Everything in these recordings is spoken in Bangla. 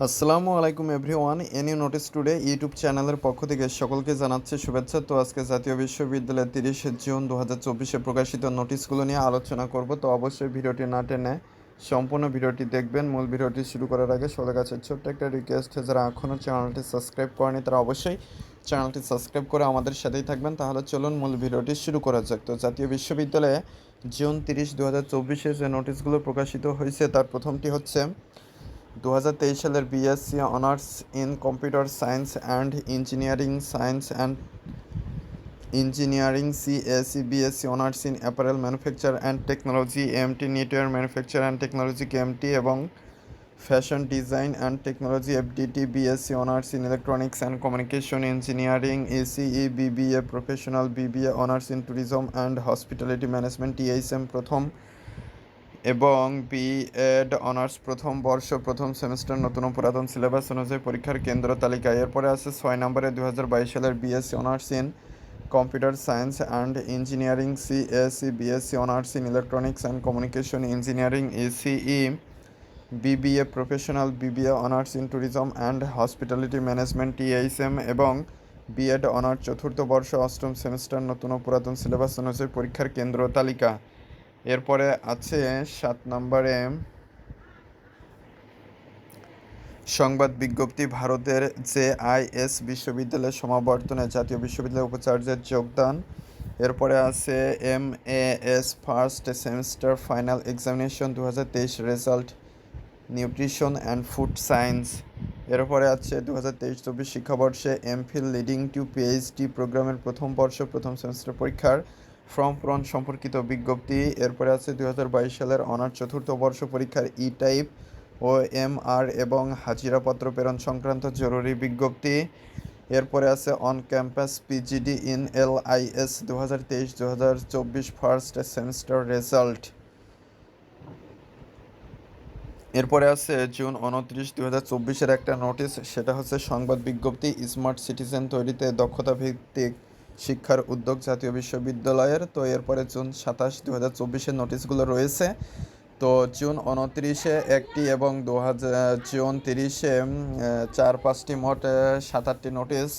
আসসালামু আলাইকুম everyone any notice today YouTube চ্যানেলের পক্ষ থেকে সকলকে জানাচ্ছে শুভেচ্ছা। তো আজকে জাতীয় বিশ্ববিদ্যালয়ের তিরিশে জুন দু হাজার চব্বিশে প্রকাশিত নোটিশগুলো নিয়ে আলোচনা করব। তো অবশ্যই ভিডিওটি না টেনে সম্পূর্ণ ভিডিওটি দেখবেন। মূল ভিডিওটি শুরু করার আগে সবার কাছে ছোট্ট একটা রিকোয়েস্ট যারা এখনও চ্যানেলটি সাবস্ক্রাইব করেনি তারা অবশ্যই চ্যানেলটি সাবস্ক্রাইব করে আমাদের সাথেই থাকবেন। তাহলে চলুন মূল ভিডিওটি শুরু করা যাক। তো জাতীয় বিশ্ববিদ্যালয়ে জুন তিরিশ দু হাজার চব্বিশে যে নোটিশগুলো প্রকাশিত হয়েছে, তার প্রথমটি হচ্ছে দু হাজার তেইশ সালের BSc honours in computer science and engineering science and engineering CSC BSc honours in apparel manufacture and technology MT knitwear manufacture and technology KMT এবং fashion design and technology FDT BSc honours in electronics and communication engineering ACE BBA professional BBA honours in tourism and hospitality management THM প্রথম এবং বিএড অনার্স প্রথম বর্ষ, প্রথম সেমিস্টার নতুন পুরাতন সিলেবাস অনুযায়ী পরীক্ষার কেন্দ্র তালিকা এরপরে আছে ছয় নম্বরে দু বাইশ সালের BSc honours in computer science and engineering CSC BSc honours in electronics and communication engineering ECE BBA professional BBA honours in tourism and hospitality management THM এবং বিএড অনার্স চতুর্থ বর্ষ, অষ্টম সেমিস্টার নতুন পুরাতন সিলেবাস অনুযায়ী পরীক্ষার কেন্দ্র তালিকা। এরপরে আছে সাত নম্বরে সংবাদ বিজ্ঞপ্তি, ভারতের জে আই এস বিশ্ববিদ্যালয়ের সমাবর্তনে জাতীয় বিশ্ববিদ্যালয়ের উপাচার্যের যোগদান। এরপরে আছে M A S first semester final examination দু হাজার তেইশ result nutrition and food science এরপরে আছে দু হাজার তেইশ চব্বিশ শিক্ষাবর্ষে এমফিল লিডিং টু পিএইচডি প্রোগ্রামের প্রথম বর্ষ, প্রথম সেমিস্টার পরীক্ষার। ফর্ম পূরণ সম্পর্কিত বিজ্ঞপ্তি। এরপরে আছে দু হাজার বাইশ সালের অনার চতুর্থ বর্ষ পরীক্ষার ই টাইপ ও এম আর এবং হাজিরাপত্র প্রেরণ সংক্রান্ত জরুরি বিজ্ঞপ্তি। এরপরে আছে on campus PGD in L I S দু হাজার তেইশ দু হাজার চব্বিশ ফার্স্ট সেমিস্টার রেজাল্ট এরপরে আছে জুন উনত্রিশ দু হাজার চব্বিশের একটা নোটিশ সেটা হচ্ছে সংবাদ বিজ্ঞপ্তি স্মার্ট সিটিজেন তৈরিতে দক্ষতা ভিত্তিক শিক্ষার উদ্যোগ জাতীয় বিশ্ববিদ্যালয়ের। তো এরপরে জুন সাতাশ দু হাজার চব্বিশের নোটিশগুলো রয়েছে। তো জুন উনত্রিশে একটি এবং দু হাজার জুন তিরিশে চার পাঁচটি মোট সাত আটটি নোটিশ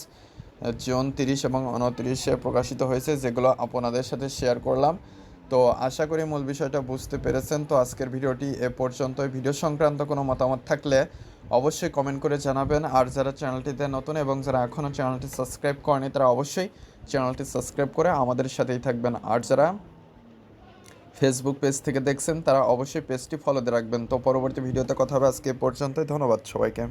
জুন তিরিশ এবং উনত্রিশে প্রকাশিত হয়েছে, যেগুলো আপনাদের সাথে শেয়ার করলাম। তো আশা করি মূল বিষয়টা বুঝতে পেরেছেন। তো আজকের ভিডিওটি এ পর্যন্ত ভিডিও সংক্রান্ত কোনো মতামত থাকলে অবশ্যই কমেন্ট করে জানাবেন। আর যারা চ্যানেলটিতে নতুন এবং যারা এখনও চ্যানেলটি সাবস্ক্রাইব করেনি, তারা অবশ্যই চ্যানেলটি সাবস্ক্রাইব করে আমাদের সাথেই থাকবেন। আর যারা ফেসবুক পেজ থেকে দেখছেন, তারা অবশ্যই পেজটি ফলোতে রাখবেন। তো পরবর্তী ভিডিওতে কথা হবে আজকে পর্যন্তই। ধন্যবাদ সবাইকে।